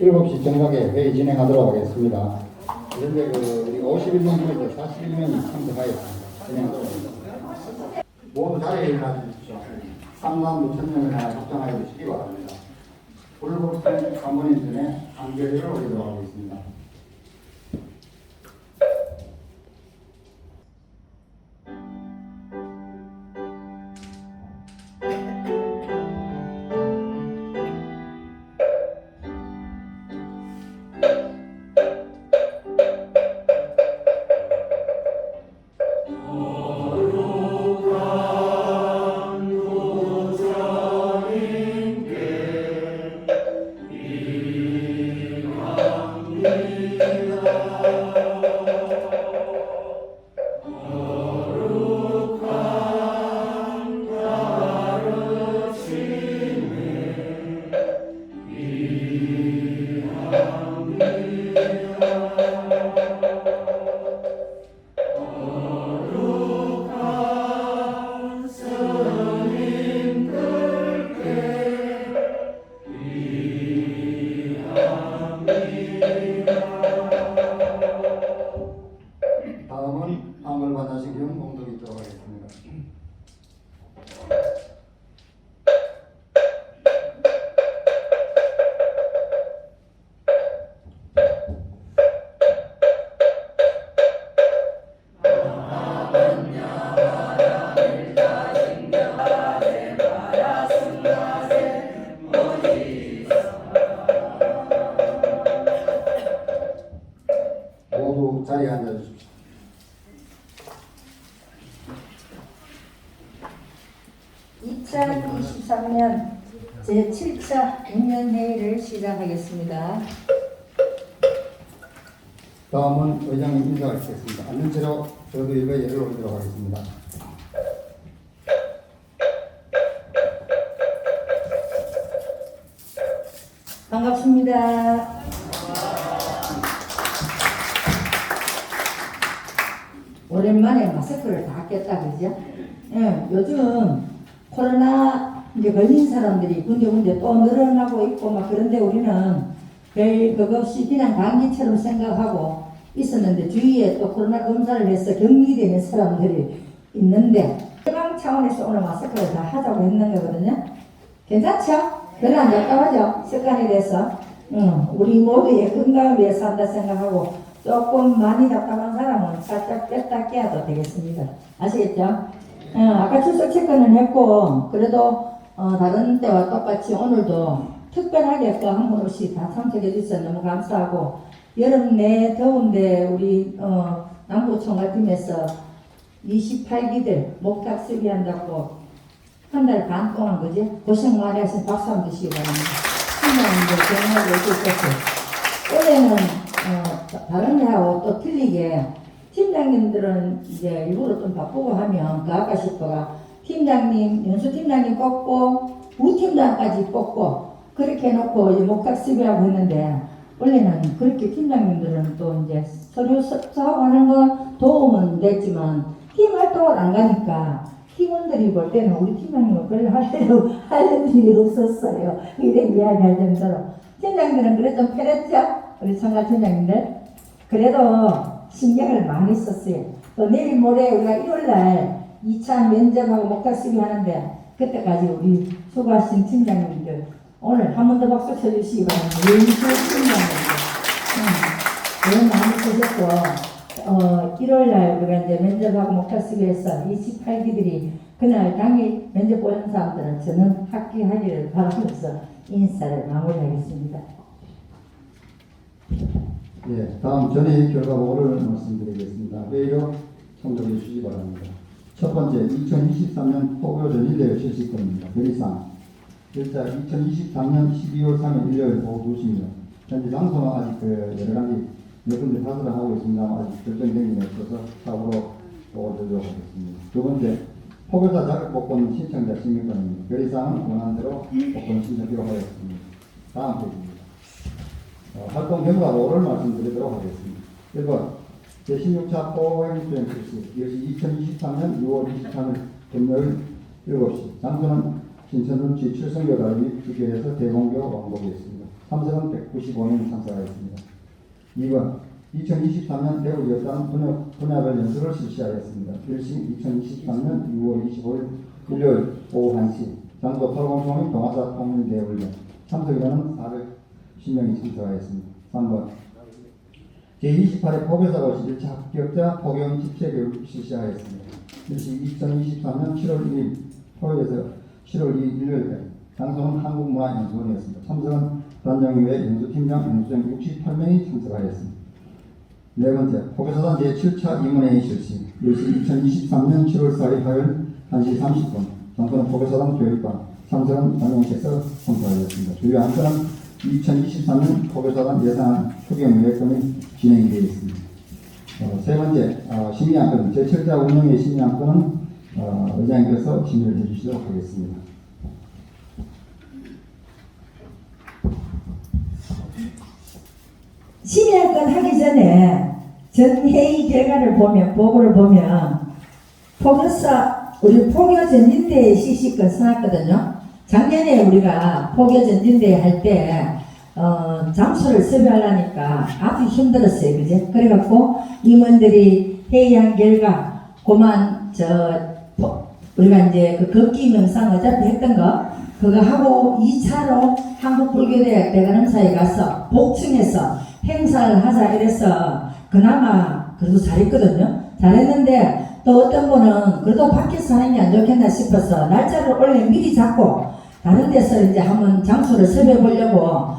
일곱 시 정각에 회의 진행하도록 하겠습니다. 그런데 그 우리 51명 중에서 41명이 참석하여 진행하도록 하겠습니다. 모두 자리에 일어나 주십시오. 3만 5천 명을 하나 협정하여 주시기 바랍니다. 불국생 사모님 전에 한결을 올리도록 하겠습니다. 하겠습니다. 다음은 의장님 인사가 있겠습니다. 앉는 채로 저도 일과 예를 올리도록 하겠습니다. 사람들이 군데군데 또 늘어나고 있고 막 그런데 우리는 별 그것 없이 그냥 감기처럼 생각하고 있었는데 주위에 또 코로나 검사를 해서 격리되는 사람들이 있는데 예방 차원에서 오늘 마스크를 다 하자고 했는 거거든요. 괜찮죠? 별로 안 답답하죠? 습관이 돼서. 응, 우리 모두의 건강을 위해서 한다 생각하고 조금 많이 답답한 사람은 살짝 뺐다 깨도 되겠습니다. 아시겠죠? 어, 아까 출석 체크는 했고 그래도 어, 다른 때와 똑같이 오늘도 특별하게 또 한 분씩 다 참석해 주셔서 너무 감사하고 여름 내 더운데 우리 어, 남부총괄팀에서 28기들 목탁 쓰기 한다고 한 달 반 동안 그지 고생 많이 하신 박수 한번 주시기 바랍니다. 팀장님들 경험을 해주셨고 올해는 어, 다른 해하고 또 틀리게 팀장님들은 이제 일부러 좀 바쁘고 하면 그 아까 싶어가 팀장님 연수 팀장님 뽑고 부팀장까지 뽑고 그렇게 해놓고 이제 목탁습이라고 했는데 원래는 그렇게 팀장님들은 또 이제 서류 서- 사업하는 거 도움은 됐지만 팀 활동을 안 가니까 팀원들이 볼 때는 우리 팀장님은 별로 할 일이, 할 일이 없었어요. 이래 이야기할 정도로. 팀장들은 그래도 좀 편했죠? 우리 청가 팀장님들. 그래도 신경을 많이 썼어요. 또 내일 모레 우리가 1월날 2차 면접하고 목탁수비 하는데 그때까지 우리 수고하신 팀장님들 오늘 한 번 더 박수 쳐주시기 바랍니다. 윤수 팀장님들. 응, 많이 쓰셨고 어, 1월 날 우리가 이제 면접하고 목탁수비해서 28기들이 그날 당일 면접 보는 사람들은 저는 합격하기를 바라면서 인사를 마무리하겠습니다. 예, 다음 전의 결과 보고를 말씀드리겠습니다. 회의로 참석해 주시기 바랍니다. 첫 번째, 2023년 포교 전일대회 실시권입니다. 별이상 일자 2023년 12월 3일 일요일 오후 2시입니다. 현재 장소는 아직 그 여러 가지 몇 군데 사설을 하고 있습니다만 아직 결정된 게 없어서 사고로 보고드리도록 하겠습니다. 두 번째, 포교자 자격 복권 신청자 신청권입니다. 별이상은 원한대로 복권 신청 기록하였습니다. 다음 페이지입니다. 어, 활동 보고를 말씀드리도록 하겠습니다. 1번 제16차 포행수행 실시 이것이 2023년 6월 23일 금요일 7시 장소는 신천운치 칠성교다 및 주교에서 대공교 왕복이었습니다. 참석은 195명 참석하였습니다. 2번 2023년 대구 지역단 분야, 분야별 연수를 실시하였습니다. 일시 2023년 6월 25일 일요일 오후 1시 장소 팔공통인 동아사 통일대훈련 참석인원은 410명이 참석하였습니다. 3번 제28회 포교사고 1차 합격자 포경 집체 교육 실시하였습니다. 일시 2023년 7월 1일 토요일에서 7월 2일 일요일까지 장소는 한국문화연수원이었습니다. 참석은 단장위회 연수팀장 연수생 68명이 참석하였습니다. 네 번째, 포교사단 제7차 임원회의 실시. 일시 2023년 7월 4일 화요일 1시 30분. 장소는 포교사단 교육관. 참석은 단장께서 참석하였습니다. 주요 안건은 2023년 포교사단 예산 추경 계획금이 진행이 되어 있습니다. 어, 세 번째, 어, 심의안건. 제7차 운영의 심의안건은 어, 의장님께서 심의를 해주시도록 하겠습니다. 심의할건 하기 전에 전 회의 결과를 보면 보고를 보면 포교사 우리 포교 전진대회 실시권 써놨거든요. 작년에 우리가 포교 전진대회 할때 어, 장소를 섭외하려니까 아주 힘들었어요, 그제? 그래갖고 임원들이 회의한 결과 그만 저 포- 우리가 이제 그 걷기 명상 어차피 했던 거 그거 하고 2차로 한국불교대학 대관음사에 가서 복층에서 행사를 하자 이래서 그나마 그래도 잘했거든요. 잘했는데 또 어떤 분은 그래도 밖에서 하는 게 안 좋겠나 싶어서 날짜를 원래 미리 잡고 다른 데서 이제 한번 장소를 섭외해 보려고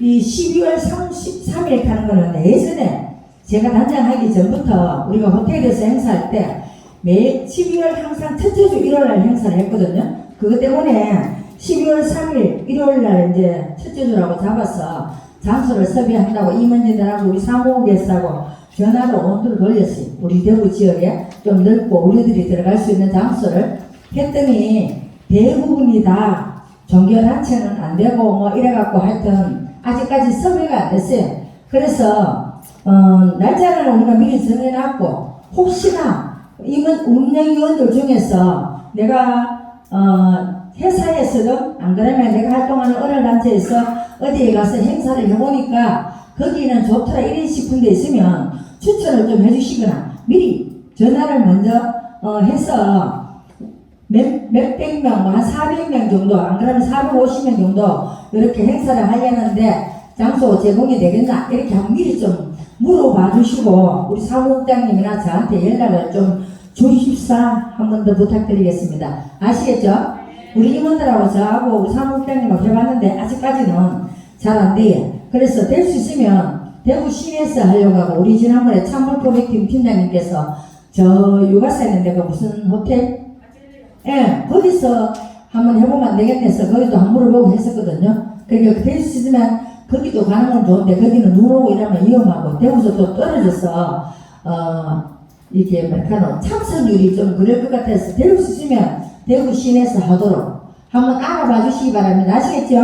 이 12월 33일 가는 거는 예전에 제가 단장하기 전부터 우리가 호텔에서 행사할 때 매 12월 항상 첫째 주 일요일 날 행사를 했거든요. 그것 때문에 12월 3일 일요일 날 이제 첫째 주라고 잡아서 장소를 섭외한다고 임원진들하고 우리 사무국에서하고 전화로 온도를 돌렸어요. 우리 대구 지역에 좀 넓고 우리들이 들어갈 수 있는 장소를 했더니 대부분이 다 종교 단체는 안 되고 뭐 이래갖고 하여튼 아직까지 섭외가 안 됐어요. 그래서 어, 날짜를 우리가 미리 정해놨고 혹시나 임원 운영위원들 중에서 내가 어, 회사에서든 안 그러면 내가 활동하는 어느 단체에서 어디에 가서 행사를 해보니까 거기는 좋더라 이런 싶은 데 있으면 추천을 좀 해주시거나 미리 전화를 먼저 어, 해서 몇, 몇백 명, 뭐 한 400명 정도, 안 그러면 450명 정도 이렇게 행사를 하려는데 장소 제공이 되겠나 이렇게 한번 미리 좀 물어봐 주시고 우리 사무국장님이나 저한테 연락을 좀 주십사 한 번 더 부탁드리겠습니다. 아시겠죠? 우리 임원들하고 저하고 우리 사무국장님하고 해봤는데 아직까지는 잘 안 돼요. 그래서 될 수 있으면 대구 시내에서 하려고 하고 우리 지난번에 참물 프로젝트 팀장님께서 저 육아사 있는데 그 무슨 호텔? 예, 거기서 한번 해보면 안 되겠네 해서 거기도 한번 물어보고 했었거든요. 그러니까 될수 있으면 거기도 가는 건 좋은데 거기는 눈 오고 이러면 위험하고 대구에서 또 떨어져서 어 이게 뭐랄까노 참석률이 좀 그럴 것 같아서 될수 있으면 대구 시내에서 하도록 한번 알아봐 주시기 바랍니다. 아시겠죠?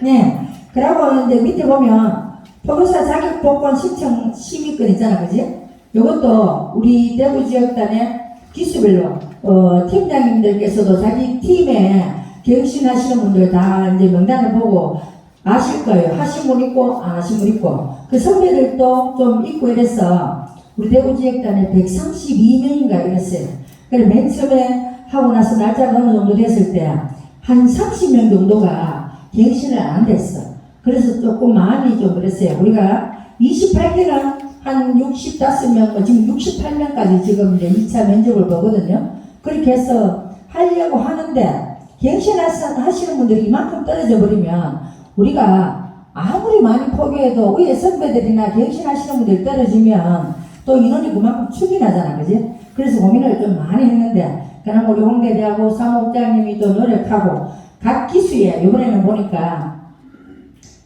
네. 그러고 이제 밑에 보면 포교사 자격 복권 신청 심의권 있잖아, 그지? 요것도 우리 대구 지역단의 기수별로 어, 팀장님들께서도 자기 팀에 경신하시는 분들 다 이제 명단을 보고 아실 거예요. 하신 분 있고 안 하신 분 있고 그 선배들도 좀 있고 이래서 우리 대구 지역단에 132명인가 이랬어요. 그래 맨 처음에 하고 나서 날짜가 어느 정도 됐을 때 한 30명 정도가 갱신을 안 됐어. 그래서 조금 마음이 좀 그랬어요. 우리가 28개는 한 65명, 뭐 지금 68명까지 지금 이제 2차 면접을 보거든요. 그렇게 해서 하려고 하는데 갱신하시는 분들이 이만큼 떨어져 버리면 우리가 아무리 많이 포기해도 위에 선배들이나 갱신하시는 분들이 떨어지면 또 인원이 그만큼 축이 나잖아, 그지? 그래서 고민을 좀 많이 했는데, 그냥 우리 홍대대하고 사무국장님이 또 노력하고, 각 기수에, 이번에는 보니까,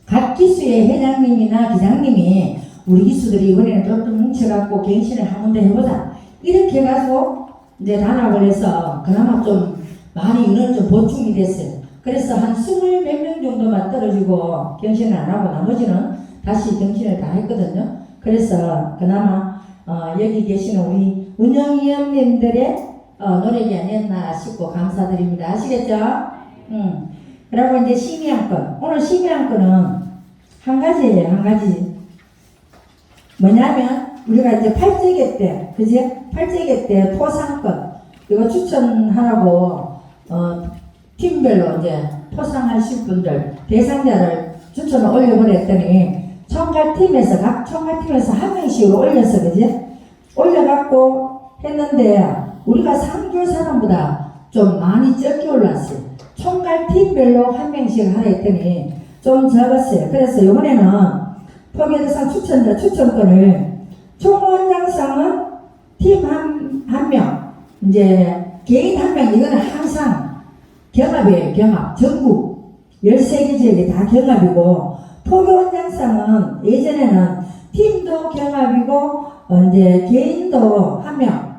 각 기수의 회장님이나 기장님이 우리 기수들이 이번에는 조금 뭉쳐갖고 갱신을 한 군데 해보자. 이렇게 해가지고, 이제 단합을 해서 그나마 좀 많이 인원 좀 보충이 됐어요. 그래서 한 스물 몇 명 정도만 떨어지고 경신을 안 하고 나머지는 다시 경신을 다 했거든요. 그래서 그나마 어, 여기 계시는 우리 운영위원님들의 어, 노력이 아니었나 싶고 감사드립니다. 아시겠죠? 음. 그리고 이제 심의안건. 오늘 심의안건은 한 가지예요, 한 가지. 뭐냐면, 우리가 이제 팔찌개 때, 그지? 팔찌개 때 포상권, 이거 추천하라고, 어, 팀별로 이제 포상하실 분들, 대상자를 추천을 올려보냈더니, 총괄팀에서, 각 총괄팀에서 한 명씩으로 올렸어, 그지? 올려갖고 했는데, 우리가 상줄 사람보다 좀 많이 적게 올랐어요. 총괄팀별로 한 명씩 하라 했더니, 좀 적었어요. 그래서 이번에는 포교대상 추천자 추천권을 총원장상은 팀 한, 한 명, 이제 개인 한 명, 이거는 항상 경합이에요, 경합. 전국 13개 지역이 다 경합이고, 포교원장상은 예전에는 팀도 경합이고, 어, 이제 개인도 한 명,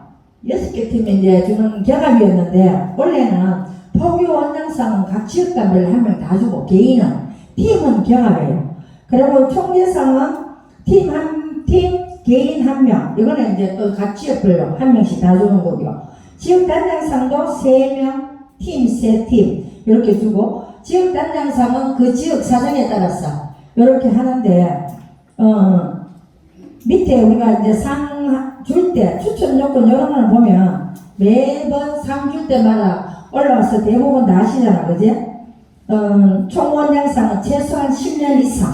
여섯 개 팀이 이제 주는 경합이었는데, 원래는 포교원장상은 각 지역단별 한명 다 주고, 개인은, 팀은 경합이에요. 그리고 총재상은 팀 한, 팀, 개인 한 명. 이거는 이제 또 각 지역별로 한 명씩 다 주는 거고요. 지역 단장상도 세 명, 팀, 세 팀. 이렇게 주고, 지역 단장상은 그 지역 사정에 따라서 이렇게 하는데, 어, 밑에 우리가 이제 상 줄 때, 추천 요건 이런 거를 보면 매번 상 줄 때마다 올라와서 대부분 다 아시잖아, 그지? 어, 총원장상은 최소한 10년 이상,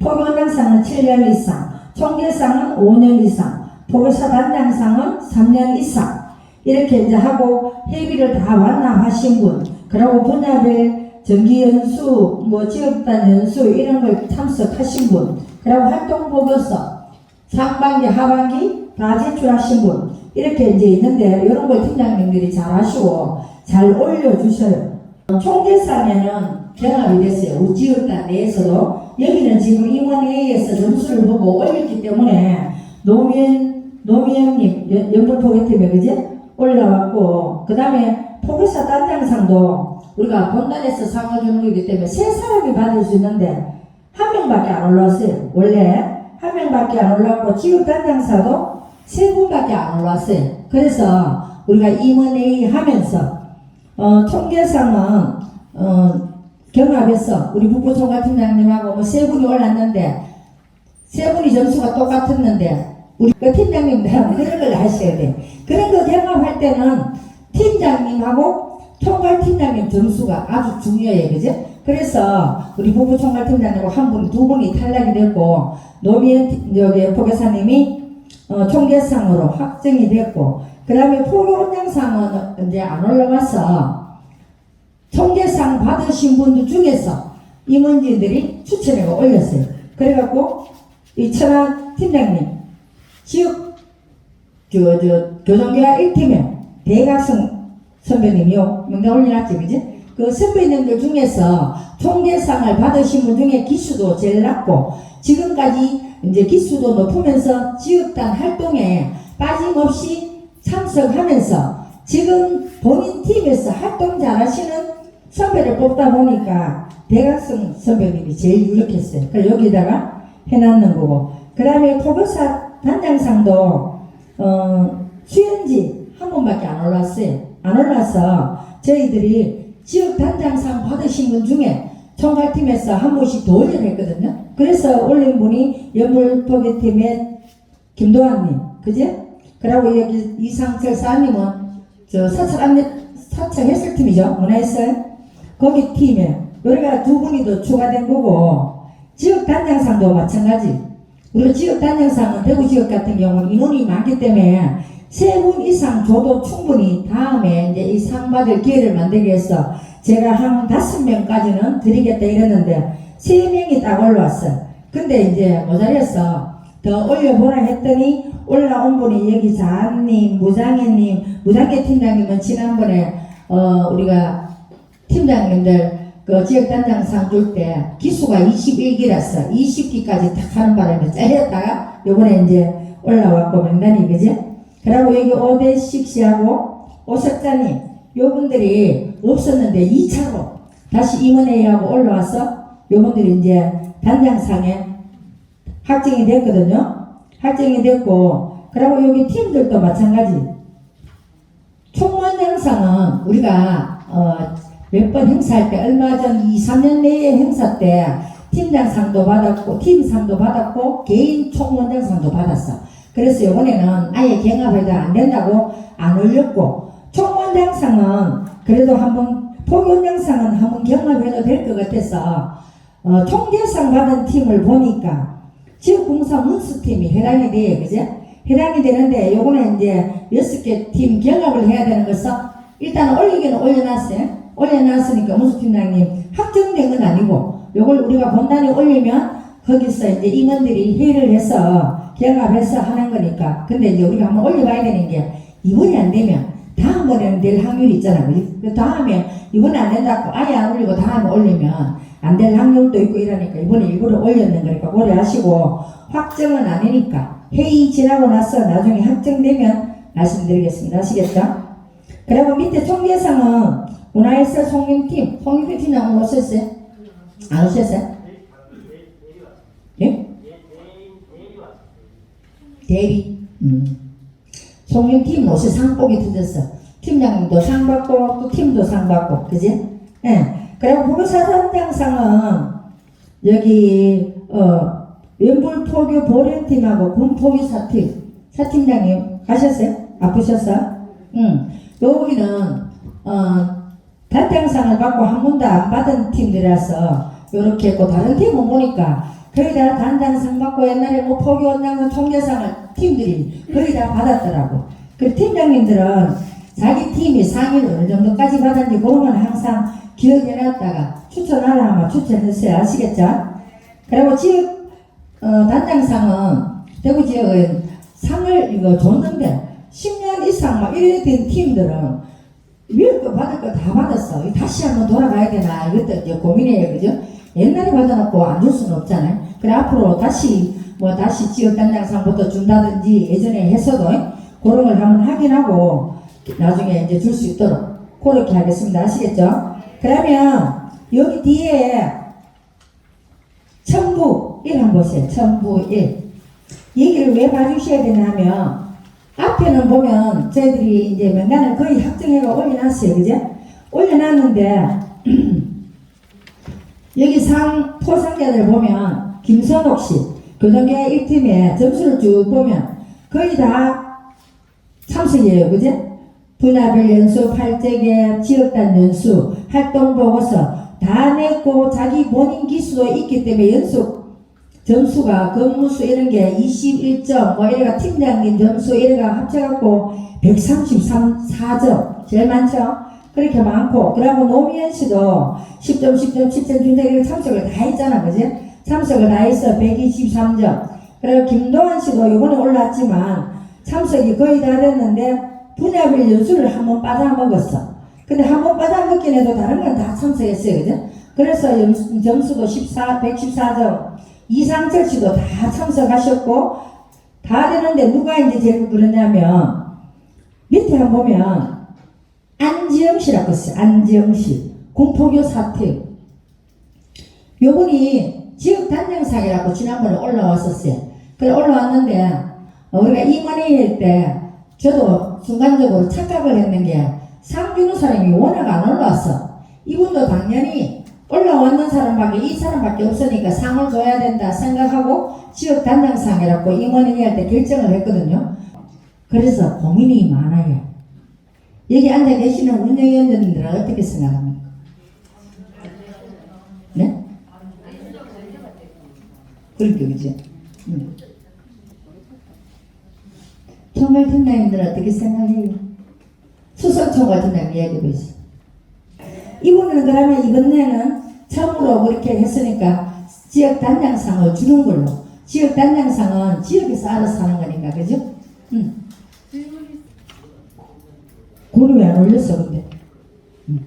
포교원장상은 7년 이상, 총계상은 5년 이상, 포교사 단장상은 3년 이상, 이렇게 이제 하고 회비를 다 완납하신 분, 그리고 분야별 정기 연수, 뭐 지역단 연수 이런 걸 참석하신 분, 그리고 활동 보고서 상반기, 하반기 다 제출하신 분 이렇게 이제 있는데 이런 걸 팀장님들이 잘 하시고 잘 올려주셔요. 총계상에는 경합이 됐어요. 우리 지역단 내에서도 여기는 지금 임원회의에서 점수를 보고 올렸기 때문에 노무현 노무현님 연불 포개팀에 그지 올라왔고 그 다음에 포개사 단장상도 우리가 본단에서 상을 주는 거기 때문에 세 사람이 받을 수 있는데 한 명밖에 안 올라왔어요. 원래 한 명밖에 안 올랐고 지역 단장사도 세 분밖에 안 올랐어요. 그래서 우리가 임원회의 하면서 어, 총계상은 어, 경합에서 우리 북부 총괄팀장님하고 뭐세 분이 올랐는데 세 분이 점수가 똑같았는데 우리 그 팀장님들하고 그런 걸 하셔야 돼. 그런 거 경합할 때는 팀장님하고 총괄팀장님 점수가 아주 중요해요. 그죠? 그래서 우리 부부 총괄팀장님하고 한 분, 두 분이 탈락이 됐고 노미엔 여기 포교사님이 어, 총계상으로 확정이 됐고 그 다음에 포교원장상은 이제 안 올라가서 총계상 받으신 분들 중에서 임원진들이 추천해가 올렸어요. 그래갖고 이 천하 팀장님 지역 저, 저, 교정교화 1팀에 대각성 선배님이요. 명단 올려놨지, 그지? 그 선배님들 중에서 총계상을 받으신 분 중에 기수도 제일 낮고, 지금까지 이제 기수도 높으면서 지역단 활동에 빠짐없이 참석하면서 지금 본인 팀에서 활동 잘하시는 선배를 뽑다 보니까 대각성 선배님이 제일 유력했어요. 그래서 여기다가 해놨는 거고. 그 다음에 포교사 단장상도 어, 수연지 한 번밖에 안 올랐어요. 안 올라서 저희들이 지역 단장상 받으신 분 중에 총괄팀에서 한 분씩 더 올려냈거든요. 그래서 올린 분이 연불토기팀의 김도환님, 그지? 그리고 여기 이상철 사님은 저 사찰 안내 사찰 해설팀이죠. 문화해설 거기 팀에 우리가 두 분이 더 추가된 거고 지역 단장상도 마찬가지. 우리 지역 단장상은 대구 지역 같은 경우는 인원이 많기 때문에 세 분 이상 줘도 충분히 다음에 이제 이 상 받을 기회를 만들기 위해서 제가 한 다섯 명까지는 드리겠다 이랬는데 세 명이 딱 올라왔어요. 근데 이제 모자라서 더 올려보라 했더니 올라온 분이 여기 자한님, 무장애님, 무장애 팀장님은 지난번에 어 우리가 팀장님들 그 지역 단장 상 줄 때 기수가 21기라서 20기까지 탁 하는 바람에 잘렸다가 요번에 이제 올라왔고 명단이 그지? 그리고 여기 오대식 씨하고 오석자님 요분들이 없었는데 2차로 다시 임원회의하고 올라와서 요분들이 이제 단장상에 확정이 됐거든요. 확정이 됐고 그리고 여기 팀들도 마찬가지. 총무원 행사는 우리가 어, 몇 번 행사할 때 얼마 전 2, 3년 내에 행사 때 팀장상도 받았고 팀상도 받았고 개인 총무원장상도 받았어. 그래서 이번에는 아예 경합해도 안 된다고 안 올렸고 총무원장상은 그래도 한번 포교원장상은 한번 경합해도 될 것 같아서 어, 총대상 받은 팀을 보니까 지역공사 문수팀이 해당이 돼요, 그죠? 해당이 되는데 요거는 이제 여섯 개 팀 경합을 해야 되는 것은 일단 올리기는 올려놨어요. 올려놨으니까 문수팀장님 확정된 건 아니고 요걸 우리가 본단에 올리면 거기서 이제 임원들이 회의를 해서 경합해서 하는 거니까 근데 이제 우리가 한번 올려봐야 되는 게 이번이 안 되면 다음번에는 될 확률이 있잖아. 그지? 그 다음에 이번에 안 된다고 아예 안 올리고 다음에 올리면 안 될 확률도 있고 이러니까 이번에 일부러 올렸는 거니까 고려하시고 확정은 아니니까 회의 지나고 나서 나중에 확정되면 말씀드리겠습니다. 아시겠죠? 그리고 밑에 총계상은 문화예술 송림팀, 송림팀 팀장 오셨어요? 안 오셨어요? 예? 대리. 음. 송림팀 옷에 상복이 터졌어. 팀장님도 상 받고 또 팀도 상 받고, 그지? 예. 그리고 부부사단장상은 여기 어 왼불포교 보련팀하고 군포교 사팀 사팀장님 가셨어요? 아프셨어? 응. 여기는 어 단장상을 받고 한 번도 안 받은 팀들이라서 요렇게 했고 다른 팀은 보니까 거의 다 단장상 받고 옛날에 뭐 포교원장상 총재상을 팀들이 거의 다 받았더라고. 그 팀장님들은 자기 팀이 상위를 어느 정도까지 받았는지 그런 건 항상 기억해놨다가 추천하라 하면 추천했어요. 아시겠죠? 그리고 지역 어, 단장상은 대구 지역은 상을 이거 줬는데 10년 이상 막 이래 된 팀들은 위에 거 받을 거 다 받았어. 다시 한번 돌아가야 되나 이것도 이제 고민이에요. 그죠? 옛날에 받아놓고 안 줄 수는 없잖아요. 그래 앞으로 다시 뭐 다시 지역 단장상부터 준다든지 예전에 했어도 그런 걸 한번 확인하고 나중에 이제 줄 수 있도록 그렇게 하겠습니다. 아시겠죠? 그러면 여기 뒤에 첨부 1 한번 보세요. 첨부 1. 얘기를 왜 봐주셔야 되냐면 앞에는 보면 저희들이 이제 명단을 거의 확정해가 올려놨어요. 그죠? 올려놨는데 여기 상 포상자들 보면 김선옥 씨 교정계 1팀에 점수를 쭉 보면 거의 다 참석이에요. 그죠? 분야별 연수, 팔제계, 지역단 연수, 활동 보고서 다 냈고 자기 본인 기수도 있기 때문에 연수 점수가 근무수 이런 게 21점 뭐 이래가 팀장님 점수 이래가 합쳐갖고 133점 제일 많죠? 그렇게 많고 그리고 노미연 씨도 10점 10점 10점 김장 이렇게 참석을 다 했잖아 그지? 참석을 다 했어 123점 그리고 김도환 씨도 이번에 올랐지만 참석이 거의 다 됐는데 분야별 연수를 한 번 빠져먹었어. 근데 한 번 빠져먹긴 해도 다른 건 다 참석했어요. 그죠? 그래서 연- 점수도 14, 114점. 이상철 씨도 다 참석하셨고, 다 되는데 누가 이제 제일 그러냐면, 밑에 한번 보면, 안지영 씨라고 써요. 안지영 씨. 공포교 사태. 요분이 지역 단장상이라고 지난번에 올라왔었어요. 그래 올라왔는데, 어, 우리가 임원회의 때, 저도 순간적으로 착각을 했는 게 상주는 사람이 워낙 안 올라왔어. 이분도 당연히 올라왔는 사람밖에 이 사람밖에 없으니까 상을 줘야 된다 생각하고 지역 단장상이라고 임원회의 할 때 결정을 했거든요. 그래서 고민이 많아요. 여기 앉아 계시는 운영위원들은 어떻게 생각합니까? 네? 그렇게 그죠? 음. 총괄 팀장님들 어떻게 생각해요? 수석 총괄 팀장 이야기도 있어. 이분은 그러면 이번에는 처음으로 그렇게 했으니까 지역 단장상을 주는 걸로. 지역 단장상은 지역에서 알아서 하는 거니까, 그죠? 응. 그걸 왜안 올렸어, 근데? 응.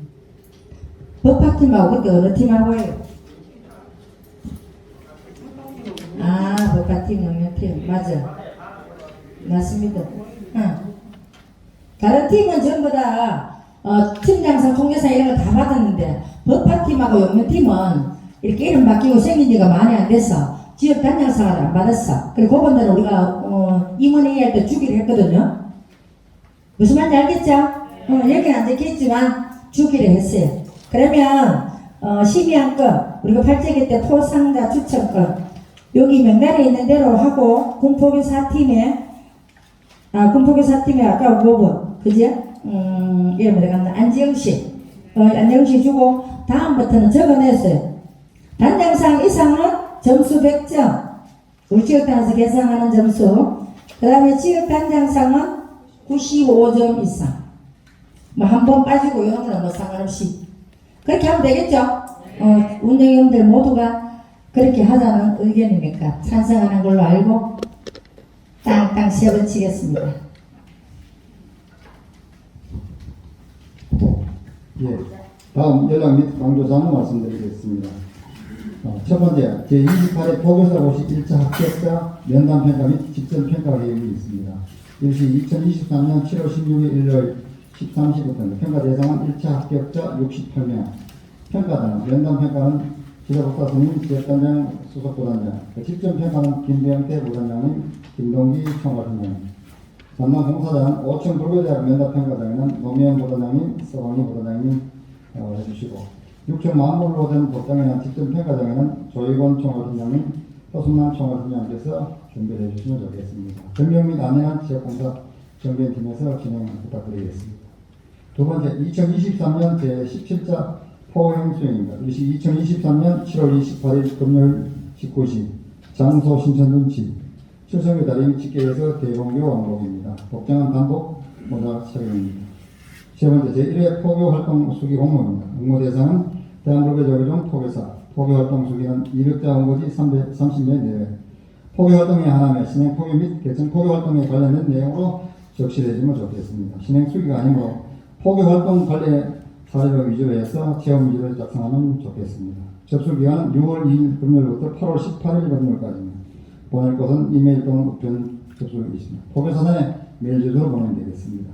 법학팀하고 그때 어느 팀하고 해요? 아, 법학팀, 농협팀. 맞아. 맞습니다. 응. 다른 팀은 전부 다 어, 팀장상, 통계상 이런 거 다 받았는데 법학팀하고 영문팀은 이렇게 이름 바뀌고 생긴 지가 많이 안 돼서 지역 단장상을 안 받았어. 그리고 그분들은 우리가 어, 임원회의 할 때 주기로 했거든요. 무슨 말인지 알겠죠? 어, 여기는 안 적혀있지만 주기로 했어요. 그러면 어, 심의안건 우리가 발제기 때 토상자 추천권 여기 명단에 있는 대로 하고 군포교사팀에 아 군포교사팀에 아까 5번 그지? 음 이름 어디갔나 안지영 씨. 어, 안지영 씨 주고 다음부터는 적어냈어요. 단장상 이상은 점수 100점. 우리 지역단에서 계산하는 점수. 그 다음에 지역단장상은 95점 이상. 뭐 한 번 빠지고 이런 거는 뭐 상관없이. 그렇게 하면 되겠죠? 어, 운영위원들 모두가 그렇게 하자는 의견이니까? 찬성하는 걸로 알고 땅땅 세번 치겠습니다. 예. 다음 연락 및 강조사항 말씀드리겠습니다. 어, 첫 번째, 제28회 포교사고시 1차 합격자 면담평가 및 직전평가 계획이 있습니다. 이것이 2023년 7월 16일 일요일 13시부터입니다. 평가 대상은 1차 합격자 68명. 평가단, 면담평가는 지도복사 선임, 지역단장, 수석부단장, 그 직전평가는 김병태 부단장님, 김동기 총괄팀장, 전남 공사장 5층 불교대학 면담평가장에는 노미연 부단장님, 서광희 부단장님 어, 해주시고 6층 만물로 된 복장에는 직전평가장에는 조희권 총괄팀장님, 허순남 총괄팀장께서 준비를 해주시면 좋겠습니다. 변경 및 안내는 지역공사 정비팀에서 진행 부탁드리겠습니다. 두 번째, 2023년 제17자 포행 수행입니다. 이것이 2023년 7월 28일 금요일 19시 장소 신천둔치 출석의 달인 직계에서 대공교 왕복입니다. 복장은 단복 모자 착용입니다. 세 번째, 제1회 포교활동 수기 공모입니다. 응모 대상은 대한불교조계종 포교사, 포교활동 수기는 200자 응모지 330명 내외, 포교활동에 하나며 신행 포교 및 개정 포교활동에 관련된 내용으로 적시되시면 좋겠습니다. 신행 수기가 아니고 포교활동 관리 사례를 위주로 해서 체험 위주로 작성하면 좋겠습니다. 접수 기간은 6월 2일 금요일부터 8월 18일 금요일까지입니다. 보낼 것은 이메일 또는 우편 접수가 있습니다. 포교사단에 메일 주소로 보내면 되겠습니다.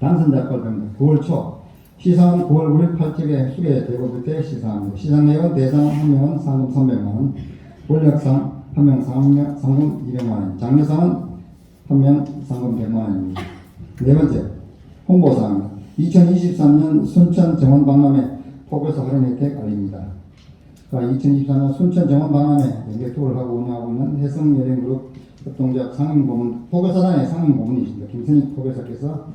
당선자 발표입니다. 9월 초 시상은 9월 9일 8쪽에 수계 대고 때 시상합니다. 시상 내역은 대상 한 명은 상금 300만 원, 권력상 한명 상금, 상금 200만 원, 장려상은 한 명 상금 100만 원입니다. 네 번째 홍보사항입니다. 2023년 순천 정원 박람회 포교사 할인 혜택 알립니다. 2024년 순천 정원 박람회 연계 투어를 하고 운영하고 있는 해성여행그룹 협동조합 상임고문 포교사단의 상임고문이십니다. 김선희 포교사께서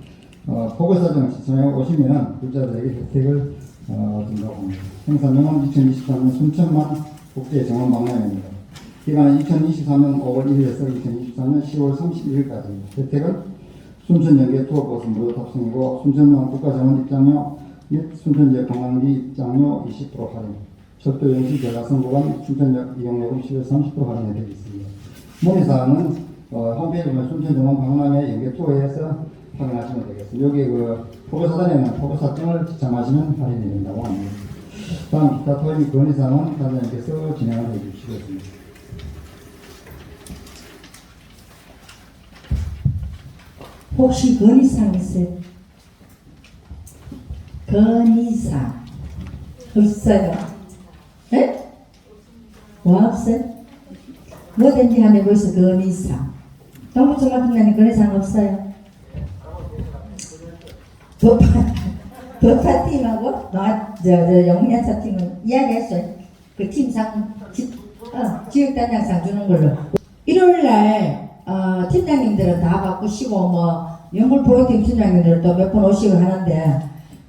어, 포교사정을 시청해 오시면 불자들에게 혜택을 어, 준다고 합니다. 행사명은 2023년 순천만 국제 정원 박람회입니다. 기간은 2023년 5월 1일에서 2023년 10월 31일까지입니다. 혜택은 순천 연계 투어 버스 무료 탑승이고 순천만 국가정원 입장료 및 순천지역 관광지 입장료 20% 할인 철도 연시 대가선 구간 순천역 이용요금 10에서 30% 할인 혜택이 있습니다. 문의사항은 어, 홈페이지 보면 순천정원 박람회 연계 투어에서 확인하시면 되겠습니다. 여기 그 포교사단에는 포교사증을 지참하시면 할인이 된다고 합니다. 다음 기타 토의 및 건의사항은 단장님께서 진행을 해주시겠습니다. 혹시 건의사항 있어요? 건의사항 없어요? 에? 뭐 없어요? 뭐든지 하는 벌써 건의사항 동부청 같은 데는 건의사항 없어요? 법파, 법파 팀하고 나, 저, 저, 영양사 팀은 이야기했어요. 그 팀상, 지, 어, 지역단장상 주는 걸로. 일요일 날, 어, 팀장님들은 다 바꾸시고, 뭐, 연골 보호팀 팀장님들도 몇 번 오시고 하는데,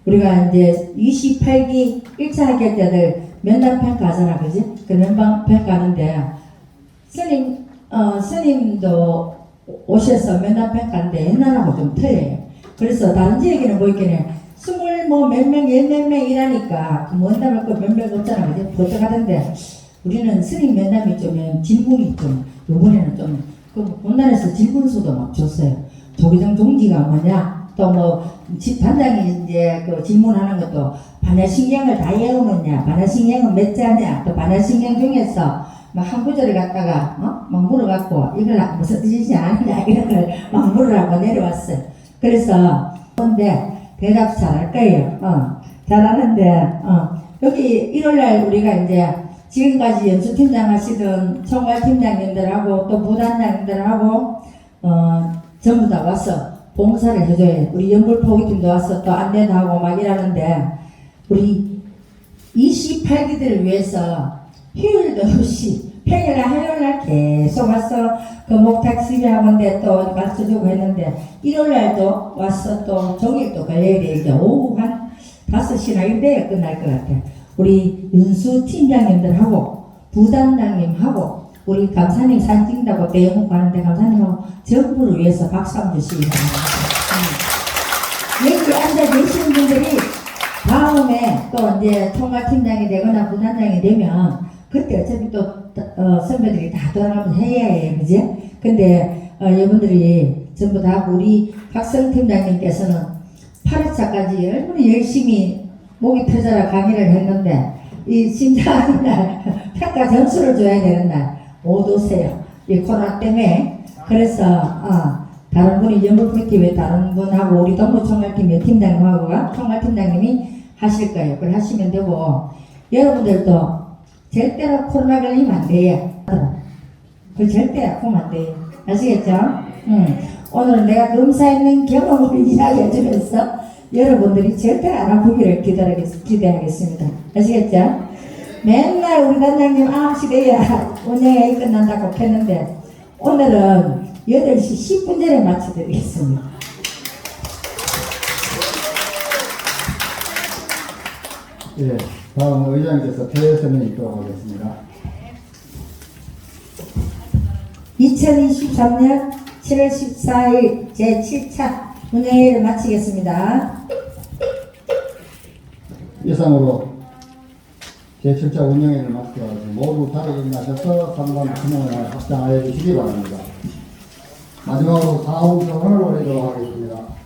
우리가 이제 28기 1차 합격자들 면담 평가하잖아, 그지? 그 면담 평가하는데, 스님, 어, 스님도 오셔서 면담 평가하는데 옛날하고 좀 틀려요. 그래서 다른 지역에는 보이겠네. 스물 뭐 몇 명, 열몇 명 이라니까 그 면담할 거몇명 없잖아. 그지? 버떡하던데 우리는 스님 면담이 좀 질문이 좀 요번에는 좀 그 본단에서 질문수도 막 줬어요. 조기정 종지가 뭐냐? 또뭐 단장이 이제 그 질문하는 것도 반야신경을 다 외우느냐? 반야신경은 몇 자냐? 또 반야신경 중에서 막한 구절을 갖다가 어? 막 물어갖고 이걸 무슨 뜻이지 아니냐 이런 걸 막 물으라고 내려왔어요. 그래서 근데 대답 잘할 거예요. 어, 잘하는데 어, 여기 일요일날 우리가 이제 지금까지 연수팀장 하시던 총괄팀장님들하고 또 부단장님들하고 어, 전부 다 와서 봉사를 해줘요. 우리 연불포기팀도 와서 또 안내도 하고 막 이러는데 우리 28기들을 위해서 휴일도 없이 평일날 화요일날 계속 와서 그 목탁 시비학원대 또 가르쳐주고 했는데 일요일날도 와서 또 종일도 걸려야 돼 이제 오후 한 5시나 이래야 끝날 것 같아 우리 윤수 팀장님들하고 부단장님하고 우리 감사님 사진 찍는다고 대영국 가는데 감사님하고 전부를 위해서 박수 한번 주시기 바랍니다. 음. 여기 앉아 계시는 분들이 다음에 또 이제 총괄팀장이 되거나 부단장이 되면 그때 어차피 또 어, 선배들이 다 돌아가면서 해야 해요, 그지? 근데 어, 여러분들이 전부 다 우리 박성 팀장님께서는 8회차까지 얼마나 열심히 목이 터져라 강의를 했는데 이 심사하는 날 평가 점수를 줘야 되는 날 못 오세요. 이 코로나 때문에 그래서 어, 다른 분이 연구프로팀의 다른 분하고 우리 동부 총괄팀의 팀장님하고 총괄팀장님이 하실 거예요. 그걸 하시면 되고 여러분들도 절대로 코로나 걸리면 안 돼요. 그 절대 아프면 안 돼요. 아시겠죠? 응. 오늘은 내가 검사했는 경험을 이야기해 주면서 여러분들이 절대 안 아프기를 기다리겠, 기대하겠습니다. 아시겠죠? 맨날 우리 단장님 9시 돼야 운영회의 끝난다고 했는데 오늘은 8시 10분 전에 마쳐드리겠습니다. 예, 다음 의장께서 대선에 있도록 하겠습니다. 2023년 7월 14일 제7차 운영회의를 마치겠습니다. 이상으로 제7차 운영회를 마치고 모두 일어나셔서 상담 진행을 확장하여 주시기 바랍니다. 마지막으로 사후평을 올리도록 하겠습니다.